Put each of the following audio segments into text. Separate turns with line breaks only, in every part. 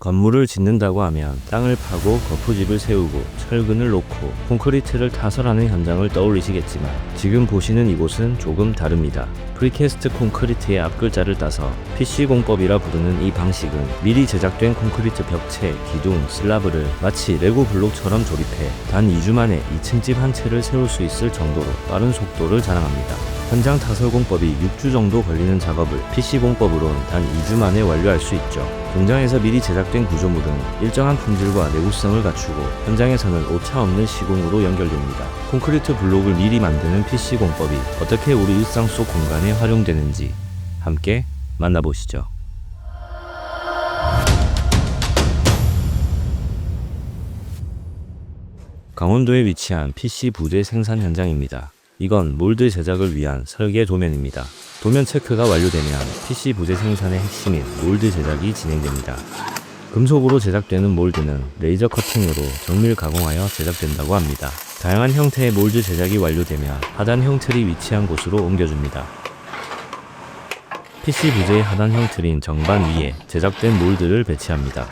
건물을 짓는다고 하면 땅을 파고 거푸집을 세우고 철근을 놓고 콘크리트를 타설하는 현장을 떠올리시겠지만 지금 보시는 이곳은 조금 다릅니다. 프리캐스트 콘크리트의 앞글자를 따서 PC공법이라 부르는 이 방식은 미리 제작된 콘크리트 벽체, 기둥, 슬라브를 마치 레고 블록처럼 조립해 단 2주 만에 2층 집 한 채를 세울 수 있을 정도로 빠른 속도를 자랑합니다. 현장 타설 공법이 6주 정도 걸리는 작업을 PC공법으로는 단 2주 만에 완료할 수 있죠. 공장에서 미리 제작된 구조물은 일정한 품질과 내구성을 갖추고 현장에서는 오차 없는 시공으로 연결됩니다. 콘크리트 블록을 미리 만드는 PC공법이 어떻게 우리 일상 속 공간에 활용되는지 함께 만나보시죠. 강원도에 위치한 PC 부재 생산 현장입니다. 이건 몰드 제작을 위한 설계 도면입니다. 도면 체크가 완료되면 PC 부재 생산의 핵심인 몰드 제작이 진행됩니다. 금속으로 제작되는 몰드는 레이저 커팅으로 정밀 가공하여 제작된다고 합니다. 다양한 형태의 몰드 제작이 완료되면 하단 형틀이 위치한 곳으로 옮겨줍니다. PC 부재의 하단 형틀인 정반 위에 제작된 몰드를 배치합니다.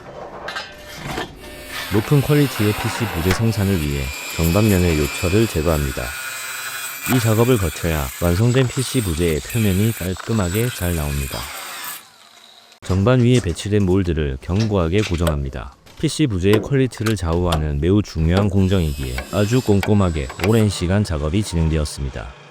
높은 퀄리티의 PC 부재 생산을 위해 정반면의 요철을 제거합니다. 이 작업을 거쳐야 완성된 PC 부재의 표면이 깔끔하게 잘 나옵니다. 정반 위에 배치된 몰드를 견고하게 고정합니다. PC 부재의 퀄리티를 좌우하는 매우 중요한 공정이기에 아주 꼼꼼하게 오랜 시간 작업이 진행되었습니다.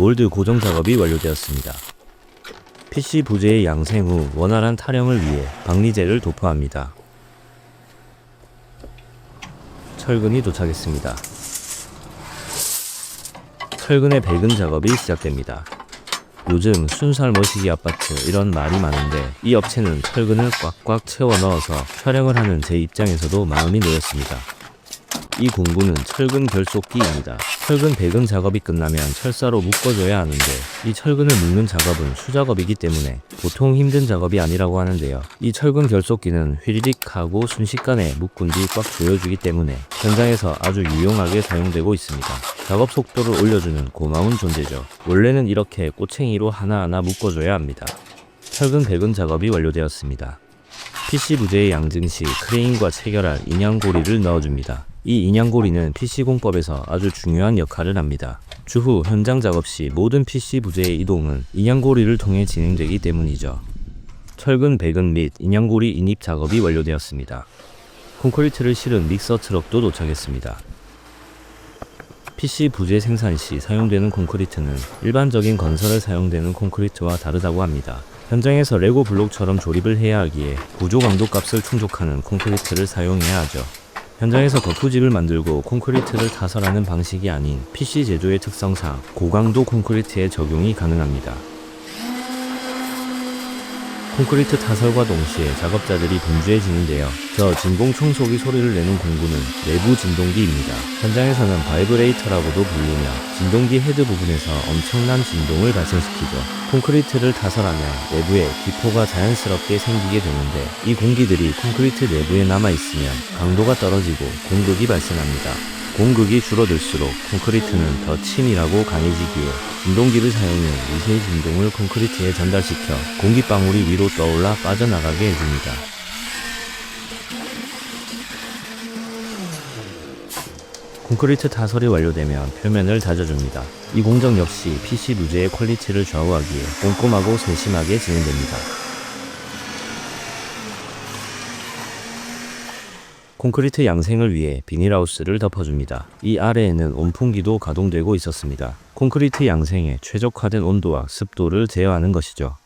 몰드 고정 작업이 완료되었습니다. PC 부재의 양생 후 원활한 타령을 위해 박리제를 도포합니다. 철근이 도착했습니다. 철근의 배근 작업이 시작됩니다. 요즘 순살 머시기 아파트 이런 말이 많은데 이 업체는 철근을 꽉꽉 채워 넣어서 촬영을 하는 제 입장에서도 마음이 놓였습니다. 이 공구는 철근 결속기입니다. 철근 배근 작업이 끝나면 철사로 묶어줘야 하는데 이 철근을 묶는 작업은 수작업이기 때문에 보통 힘든 작업이 아니라고 하는데요. 이 철근 결속기는 휘리릭 하고 순식간에 묶은 뒤 꽉 조여주기 때문에 현장에서 아주 유용하게 사용되고 있습니다. 작업 속도를 올려주는 고마운 존재죠. 원래는 이렇게 꼬챙이로 하나하나 묶어줘야 합니다. 철근 배근 작업이 완료되었습니다. PC 부재의 양증 시 크레인과 체결할 인양고리를 넣어줍니다. 이 인양고리는 PC공법에서 아주 중요한 역할을 합니다. 추후 현장 작업 시 모든 PC 부재의 이동은 인양고리를 통해 진행되기 때문이죠. 철근 배근 및 인양고리 인입 작업이 완료되었습니다. 콘크리트를 실은 믹서 트럭도 도착했습니다. PC 부재 생산 시 사용되는 콘크리트는 일반적인 건설에 사용되는 콘크리트와 다르다고 합니다. 현장에서 레고 블록처럼 조립을 해야 하기에 구조 강도 값을 충족하는 콘크리트를 사용해야 하죠. 현장에서 거푸집을 만들고 콘크리트를 타설하는 방식이 아닌 PC 제조의 특성상 고강도 콘크리트에 적용이 가능합니다. 콘크리트 타설과 동시에 작업자들이 분주해 지는데요. 저 진공 청소기 소리를 내는 공구는 내부 진동기입니다. 현장에서는 바이브레이터라고도 불리며 진동기 헤드 부분에서 엄청난 진동을 발생시키죠. 콘크리트를 타설하면 내부에 기포가 자연스럽게 생기게 되는데 이 공기들이 콘크리트 내부에 남아 있으면 강도가 떨어지고 공극이 발생합니다. 공극이 줄어들수록 콘크리트는 더 치밀하고 강해지기에 진동기를 사용해 미세 진동을 콘크리트에 전달시켜 공기방울이 위로 떠올라 빠져나가게 해줍니다. 콘크리트 타설이 완료되면 표면을 다져줍니다. 이 공정 역시 PC 부재의 퀄리티를 좌우하기에 꼼꼼하고 세심하게 진행됩니다. 콘크리트 양생을 위해 비닐하우스를 덮어줍니다. 이 아래에는 온풍기도 가동되고 있었습니다. 콘크리트 양생의 최적화된 온도와 습도를 제어하는 것이죠.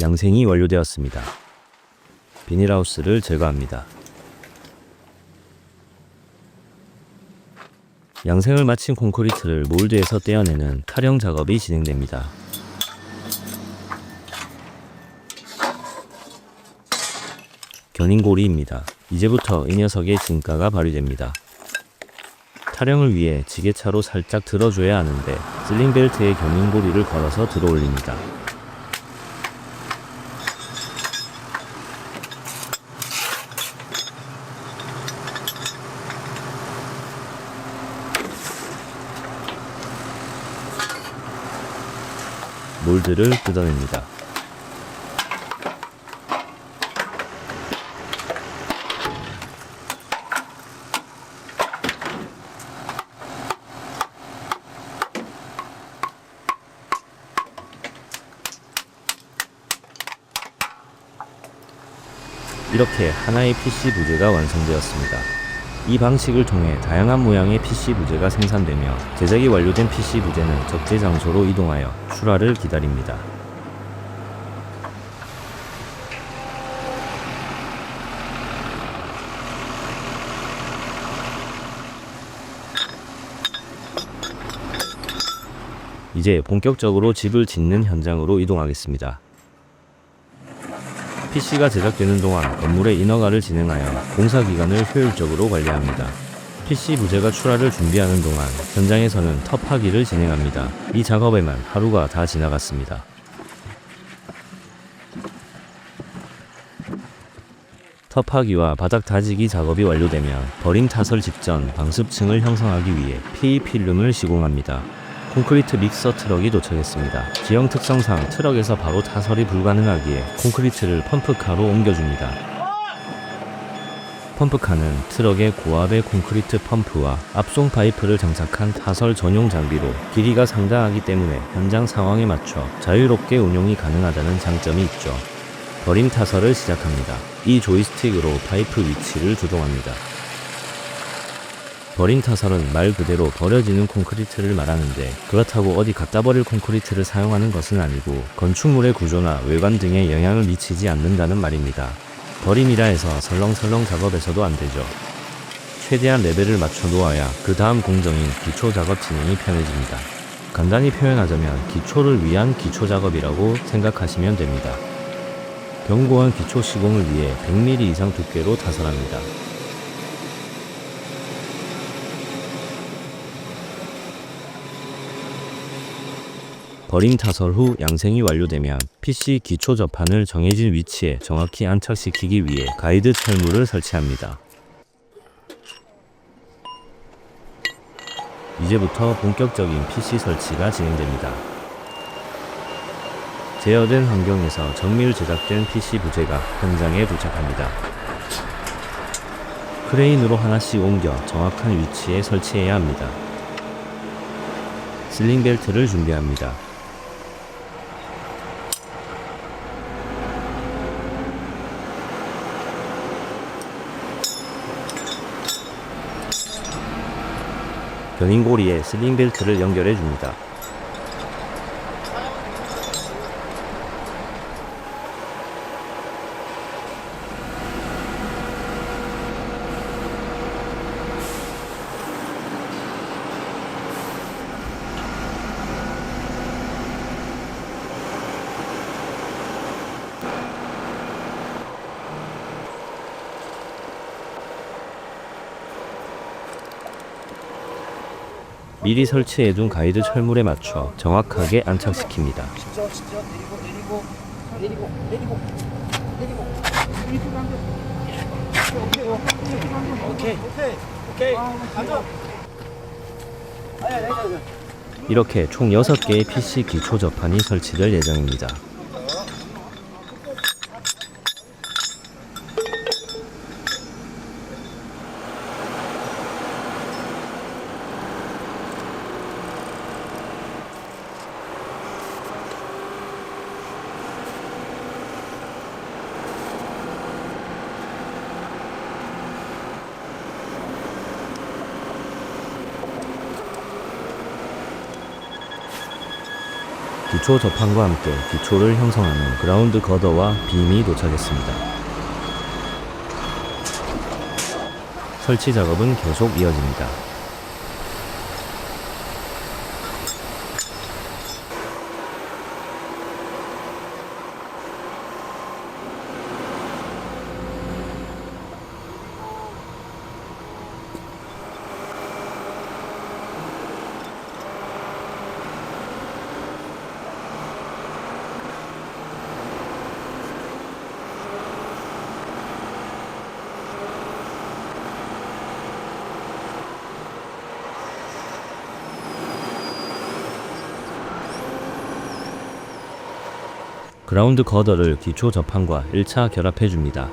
양생이 완료되었습니다. 비닐하우스를 제거합니다. 양생을 마친 콘크리트를 몰드에서 떼어내는 타령 작업이 진행됩니다. 연인고리입니다. 이제부터 이 녀석의 진가가 발휘됩니다. 타령을 위해 지게차로 살짝 들어줘야 하는데 슬링벨트에 견인고리를 걸어서 들어올립니다. 몰드를 뜯어냅니다. 이렇게 하나의 PC 부재가 완성되었습니다. 이 방식을 통해 다양한 모양의 PC 부재가 생산되며 제작이 완료된 PC 부재는 적재 장소로 이동하여 출하를 기다립니다. 이제 본격적으로 집을 짓는 현장으로 이동하겠습니다. PC가 제작되는 동안 건물의 인허가를 진행하여 공사 기간을 효율적으로 관리합니다. PC 부재가 출하를 준비하는 동안 현장에서는 텁하기를 진행합니다. 이 작업에만 하루가 다 지나갔습니다. 텁하기와 바닥 다지기 작업이 완료되면 버림 타설 직전 방습층을 형성하기 위해 PE 필름을 시공합니다. 콘크리트 믹서 트럭이 도착했습니다. 지형 특성상 트럭에서 바로 타설이 불가능하기에 콘크리트를 펌프카로 옮겨줍니다. 펌프카는 트럭의 고압의 콘크리트 펌프와 압송 파이프를 장착한 타설 전용 장비로 길이가 상당하기 때문에 현장 상황에 맞춰 자유롭게 운용이 가능하다는 장점이 있죠. 버림 타설을 시작합니다. 이 조이스틱으로 파이프 위치를 조종합니다. 버린 타설은 말 그대로 버려지는 콘크리트를 말하는데 그렇다고 어디 갖다 버릴 콘크리트를 사용하는 것은 아니고 건축물의 구조나 외관 등에 영향을 미치지 않는다는 말입니다. 버림이라 해서 설렁설렁 작업에서도 안 되죠. 최대한 레벨을 맞춰 놓아야 그 다음 공정인 기초 작업 진행이 편해집니다. 간단히 표현하자면 기초를 위한 기초 작업이라고 생각하시면 됩니다. 견고한 기초 시공을 위해 100mm 이상 두께로 타설합니다. 버림 타설 후 양생이 완료되면 PC 기초 접판을 정해진 위치에 정확히 안착시키기 위해 가이드 철물을 설치합니다. 이제부터 본격적인 PC 설치가 진행됩니다. 제어된 환경에서 정밀 제작된 PC 부재가 현장에 도착합니다. 크레인으로 하나씩 옮겨 정확한 위치에 설치해야 합니다. 슬링 벨트를 준비합니다. 견인고리에 슬링 벨트를 연결해 줍니다. 미리 설치해둔 가이드 철물에 맞춰 정확하게 안착시킵니다. 이렇게 총 6개의 PC 기초 접판이 설치될 예정입니다. 기초 접판과 함께 기초를 형성하는 그라운드 거더와 빔이 도착했습니다. 설치 작업은 계속 이어집니다. 그라운드 거더를 기초 접판과 1차 결합해 줍니다.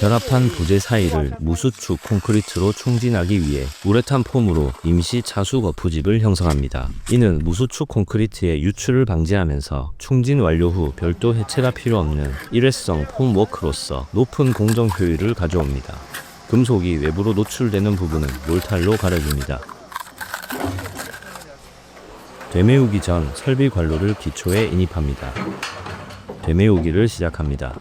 결합한 부재 사이를 무수축 콘크리트로 충진하기 위해 우레탄 폼으로 임시 차수 거푸집을 형성합니다. 이는 무수축 콘크리트의 유출을 방지하면서 충진 완료 후 별도 해체가 필요 없는 일회성 폼워크로서 높은 공정 효율을 가져옵니다. 금속이 외부로 노출되는 부분은 몰탈로 가려줍니다. 되메우기 전 설비 관로를 기초에 인입합니다. 되메우기를 시작합니다.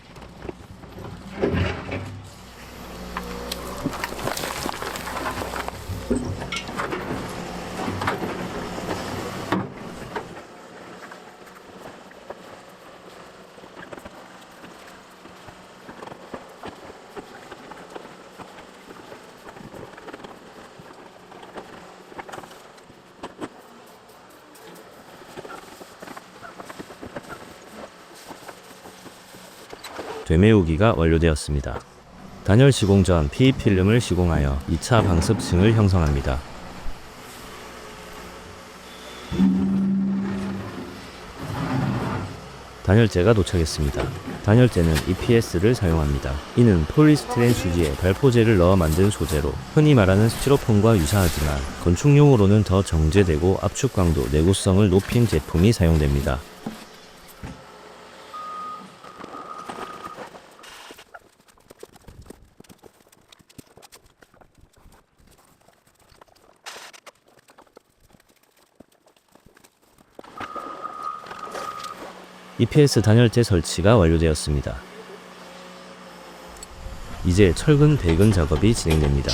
되메우기가 완료되었습니다. 단열 시공 전 PE 필름을 시공하여 2차 방습층을 형성합니다. 단열재가 도착했습니다. 단열재는 EPS를 사용합니다. 이는 폴리스티렌 수지에 발포제를 넣어 만든 소재로 흔히 말하는 스티로폼과 유사하지만 건축용으로는 더 정제되고 압축 강도, 내구성을 높인 제품이 사용됩니다. EPS 단열재 설치가 완료되었습니다. 이제 철근 배근 작업이 진행됩니다.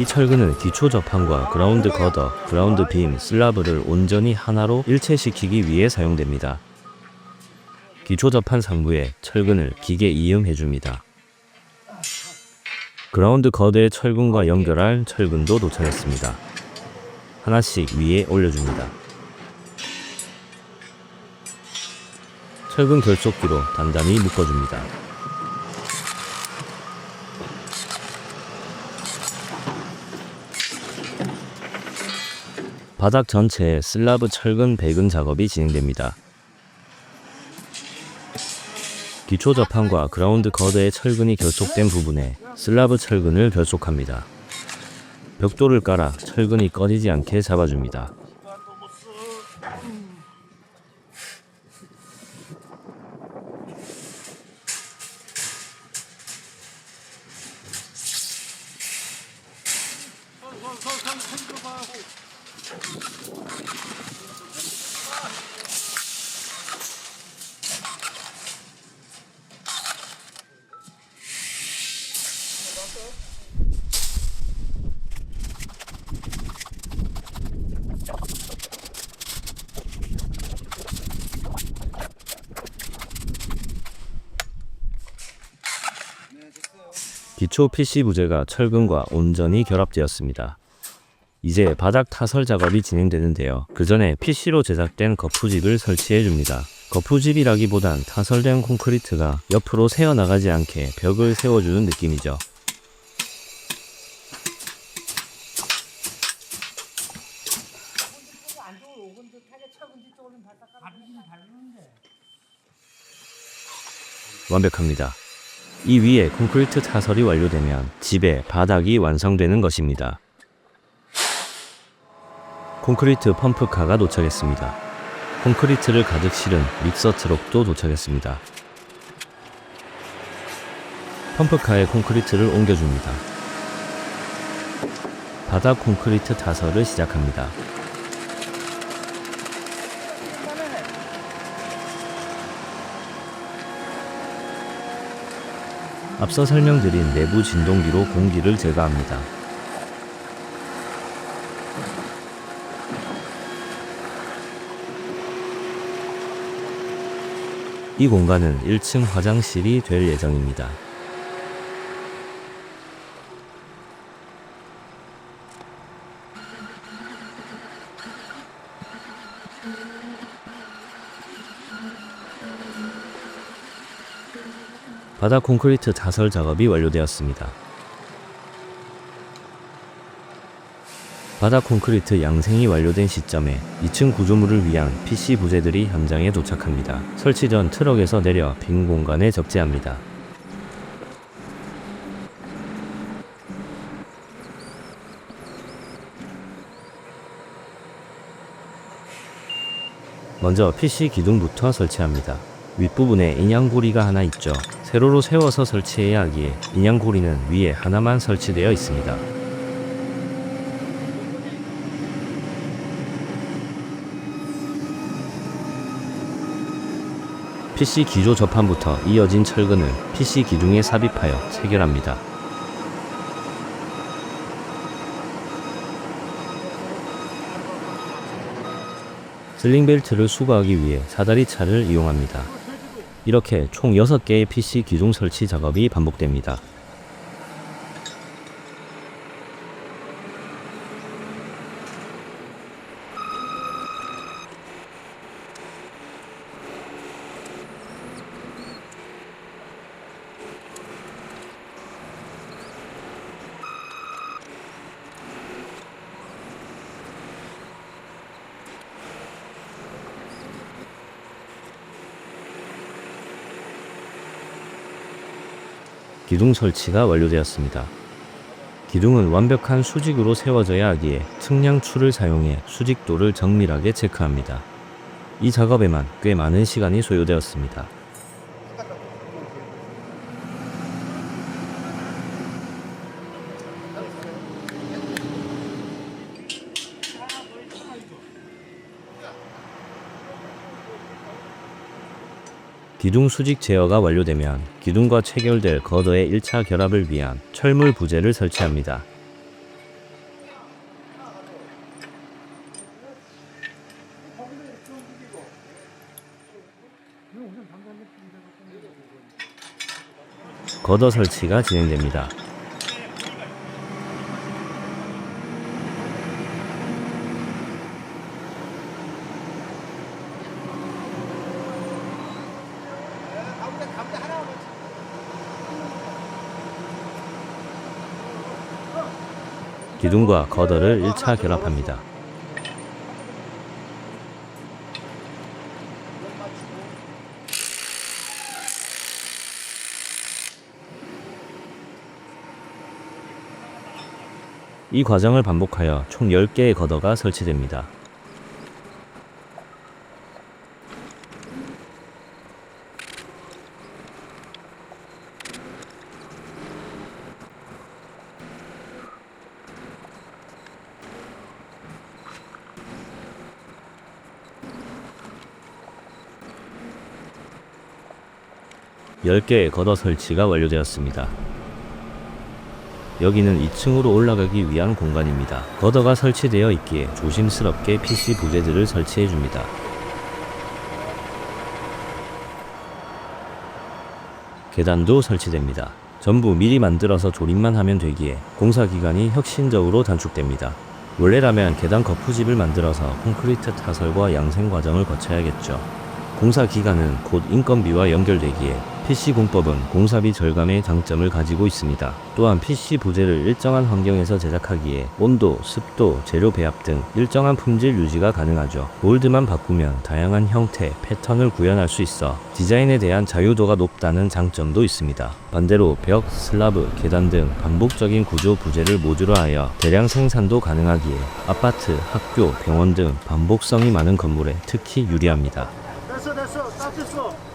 이 철근은 기초 접판과 그라운드 거더, 그라운드 빔, 슬라브를 온전히 하나로 일체시키기 위해 사용됩니다. 기초 접판 상부에 철근을 기계 이음해 줍니다. 그라운드 거드의 철근과 연결할 철근도 도착했습니다. 하나씩 위에 올려줍니다. 철근 결속기로 단단히 묶어줍니다. 바닥 전체에 슬라브 철근 배근 작업이 진행됩니다. 기초 접판과 그라운드 거드의 철근이 결속된 부분에 슬라브 철근을 결속합니다. 벽돌을 깔아 철근이 꺼지지 않게 잡아줍니다. 기초 PC 부재가 철근과 온전히 결합되었습니다. 이제 바닥 타설 작업이 진행되는데요. 그 전에 PC로 제작된 거푸집을 설치해 줍니다. 거푸집이라기보단 타설된 콘크리트가 옆으로 새어 나가지 않게 벽을 세워주는 느낌이죠. 완벽합니다. 이 위에 콘크리트 타설이 완료되면 집의 바닥이 완성되는 것입니다. 콘크리트 펌프카가 도착했습니다. 콘크리트를 가득 실은 믹서 트럭도 도착했습니다. 펌프카에 콘크리트를 옮겨줍니다. 바닥 콘크리트 타설을 시작합니다. 앞서 설명드린 내부 진동기로 공기를 제거합니다. 이 공간은 1층 화장실이 될 예정입니다. 바닥 콘크리트 자설 작업이 완료되었습니다. 바닥 콘크리트 양생이 완료된 시점에 2층 구조물을 위한 PC 부재들이 현장에 도착합니다. 설치 전 트럭에서 내려 빈 공간에 적재합니다. 먼저 PC 기둥부터 설치합니다. 윗부분에 인양고리가 하나 있죠. 세로로 세워서 설치해야 하기에 인양고리는 위에 하나만 설치되어 있습니다. PC 기조 접함부터 이어진 철근을 PC 기둥에 삽입하여 체결합니다. 슬링벨트를 수거하기 위해 사다리 차를 이용합니다. 이렇게 총 6개의 PC 기둥 설치 작업이 반복됩니다. 기둥 설치가 완료되었습니다. 기둥은 완벽한 수직으로 세워져야 하기에 측량추를 사용해 수직도를 정밀하게 체크합니다. 이 작업에만 꽤 많은 시간이 소요되었습니다. 기둥 수직 제어가 완료되면 기둥과 체결될 거더의 1차 결합을 위한 철물 부재를 설치합니다. 거더 설치가 진행됩니다. 기둥과 거더를 1차 결합합니다. 이 과정을 반복하여 총 10개의 거더가 설치됩니다. 열 개의 걷어 설치가 완료되었습니다. 여기는 2층으로 올라가기 위한 공간입니다. 걷어가 설치되어 있기에 조심스럽게 PC 부재들을 설치해 줍니다. 계단도 설치됩니다. 전부 미리 만들어서 조립만 하면 되기에 공사 기간이 혁신적으로 단축됩니다. 원래라면 계단 거푸집을 만들어서 콘크리트 타설과 양생 과정을 거쳐야겠죠. 공사 기간은 곧 인건비와 연결되기에 PC 공법은 공사비 절감의 장점을 가지고 있습니다. 또한 PC 부재를 일정한 환경에서 제작하기에 온도, 습도, 재료 배합 등 일정한 품질 유지가 가능하죠. 몰드만 바꾸면 다양한 형태, 패턴을 구현할 수 있어 디자인에 대한 자유도가 높다는 장점도 있습니다. 반대로 벽, 슬라브, 계단 등 반복적인 구조 부재를 모듈화 하여 대량 생산도 가능하기에 아파트, 학교, 병원 등 반복성이 많은 건물에 특히 유리합니다.
됐어 됐어 딱 됐어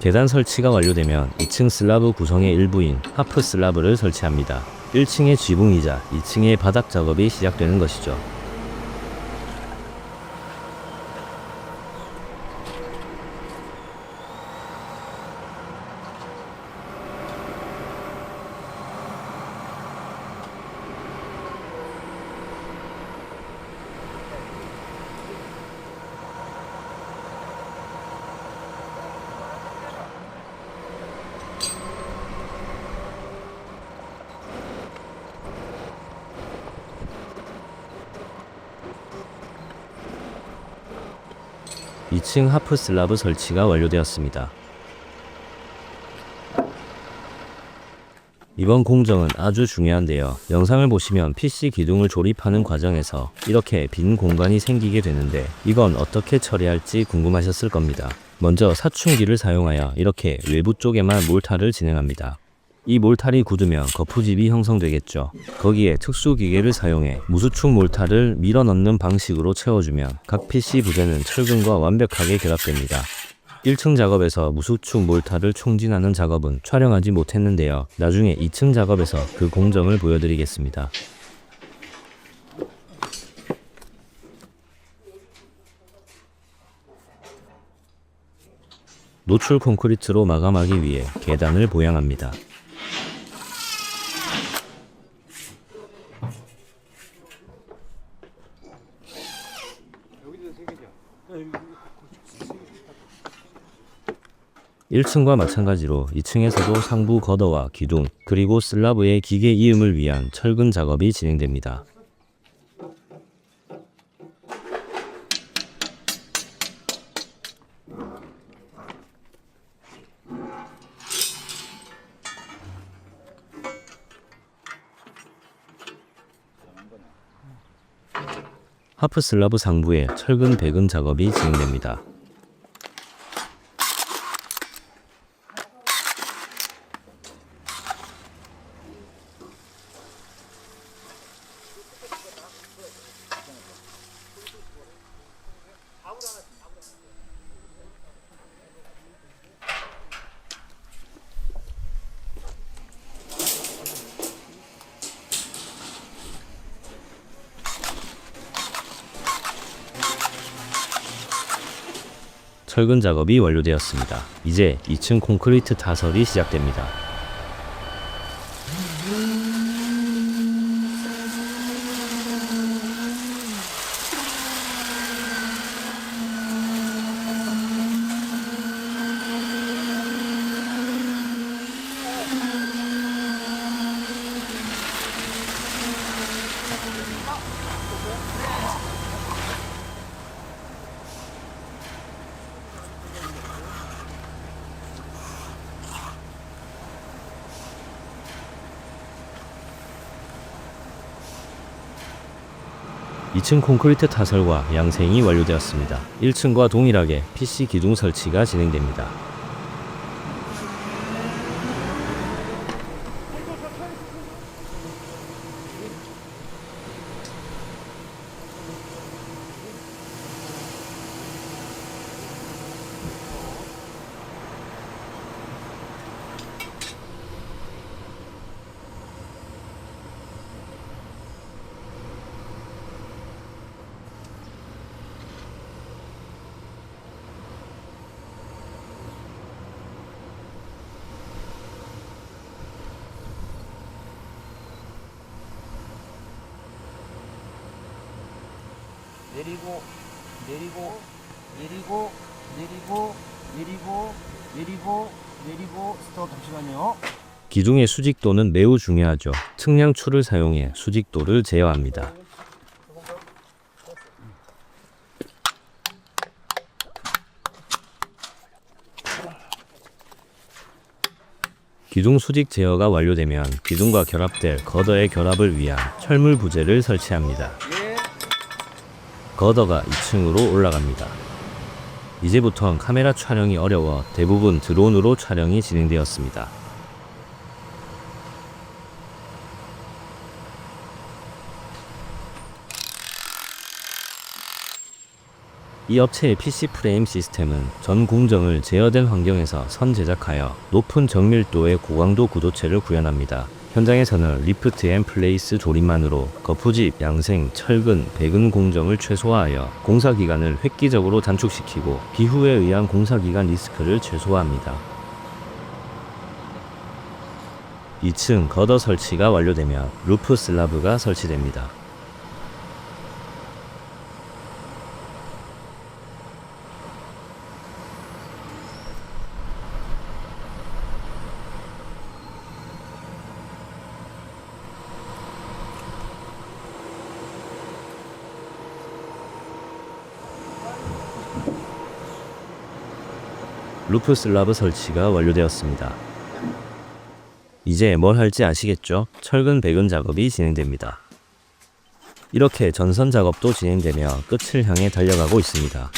계단 설치가 완료되면 2층 슬라브 구성의 일부인 하프 슬라브를 설치합니다. 1층의 지붕이자 2층의 바닥 작업이 시작되는 것이죠. 2층 하프 슬라브 설치가 완료되었습니다. 이번 공정은 아주 중요한데요. 영상을 보시면 PC 기둥을 조립하는 과정에서 이렇게 빈 공간이 생기게 되는데 이건 어떻게 처리할지 궁금하셨을 겁니다. 먼저 사춘기를 사용하여 이렇게 외부 쪽에만 몰타를 진행합니다. 이 몰탈이 굳으면 거푸집이 형성되겠죠. 거기에 특수 기계를 사용해 무수축 몰탈을 밀어 넣는 방식으로 채워주면 각 PC 부재는 철근과 완벽하게 결합됩니다. 1층 작업에서 무수축 몰타를 총진하는 작업은 촬영하지 못했는데요. 나중에 2층 작업에서 그 공정을 보여드리겠습니다. 노출 콘크리트로 마감하기 위해 계단을 보양합니다.
여기도 세 개죠. 야, 여기, 여기.
1층과 마찬가지로 2층에서도 상부 거더와 기둥 그리고 슬라브의 기계 이음을 위한 철근 작업이 진행됩니다. 하프 슬라브 상부에 철근 배근 작업이 진행됩니다. 철근 작업이 완료되었습니다. 이제 2층 콘크리트 타설이 시작됩니다. 2층 콘크리트 타설과 양생이 완료되었습니다. 1층과 동일하게 PC 기둥 설치가 진행됩니다.
내리고, 내리고, 내리고, 내리고, 내리고, 내리고, 내리고, 스톱 잠시만요.
기둥의 수직도는 매우 중요하죠. 측량추를 사용해 수직도를 제어합니다. 기둥 수직 제어가 완료되면 기둥과 결합될 거더의 결합을 위한 철물 부재를 설치합니다.
예.
거더가 2층으로 올라갑니다. 이제부턴 카메라 촬영이 어려워 대부분 드론으로 촬영이 진행되었습니다. 이 업체의 PC 프레임 시스템은 전 공정을 제어된 환경에서 선 제작하여 높은 정밀도의 고강도 구도체를 구현합니다. 현장에서는 리프트 앤 플레이스 조립만으로 거푸집, 양생, 철근, 배근 공정을 최소화하여 공사 기간을 획기적으로 단축시키고 기후에 의한 공사 기간 리스크를 최소화합니다. 2층 거더 설치가 완료되면 루프 슬라브가 설치됩니다. 루프 슬라브 설치가 완료되었습니다. 이제 뭘 할지 아시겠죠? 철근 배근 작업이 진행됩니다. 이렇게 전선 작업도 진행되며 끝을 향해 달려가고 있습니다.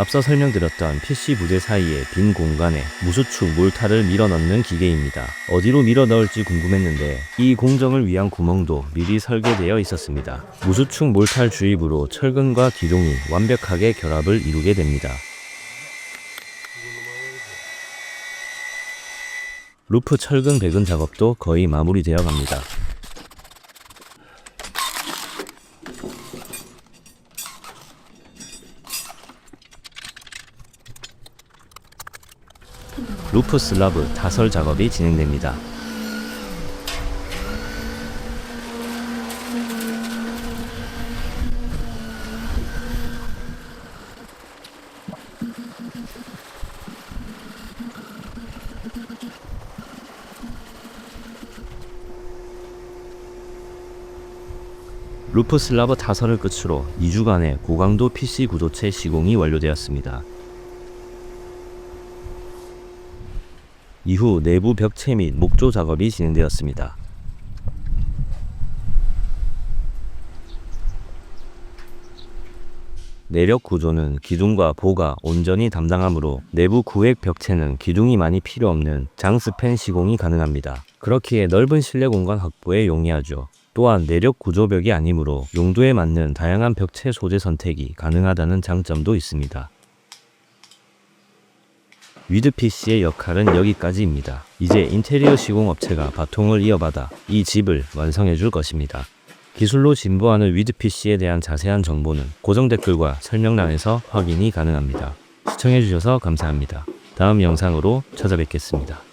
앞서 설명드렸던 PC 부대 사이의 빈 공간에 무수축 몰타를 밀어넣는 기계입니다. 어디로 밀어 넣을지 궁금했는데 이 공정을 위한 구멍도 미리 설계되어 있었습니다. 무수축 몰탈 주입으로 철근과 기둥이 완벽하게 결합을 이루게 됩니다. 루프 철근 배근 작업도 거의 마무리되어 갑니다. 루프 슬라브 타설 작업이 진행됩니다. 루프 슬라브 타설을 끝으로 2주간의 고강도 PC 구도체 시공이 완료되었습니다. 이후 내부 벽체 및 목조 작업이 진행되었습니다. 내력 구조는 기둥과 보가 온전히 담당하므로 내부 구획 벽체는 기둥이 많이 필요 없는 장스팬 시공이 가능합니다. 그렇기에 넓은 실내 공간 확보에 용이하죠. 또한 내력 구조벽이 아니므로 용도에 맞는 다양한 벽체 소재 선택이 가능하다는 장점도 있습니다. 위드 PC의 역할은 여기까지입니다. 이제 인테리어 시공 업체가 바통을 이어받아 이 집을 완성해 줄 것입니다. 기술로 진보하는 위드 PC에 대한 자세한 정보는 고정 댓글과 설명란에서 확인이 가능합니다. 시청해 주셔서 감사합니다. 다음 영상으로 찾아뵙겠습니다.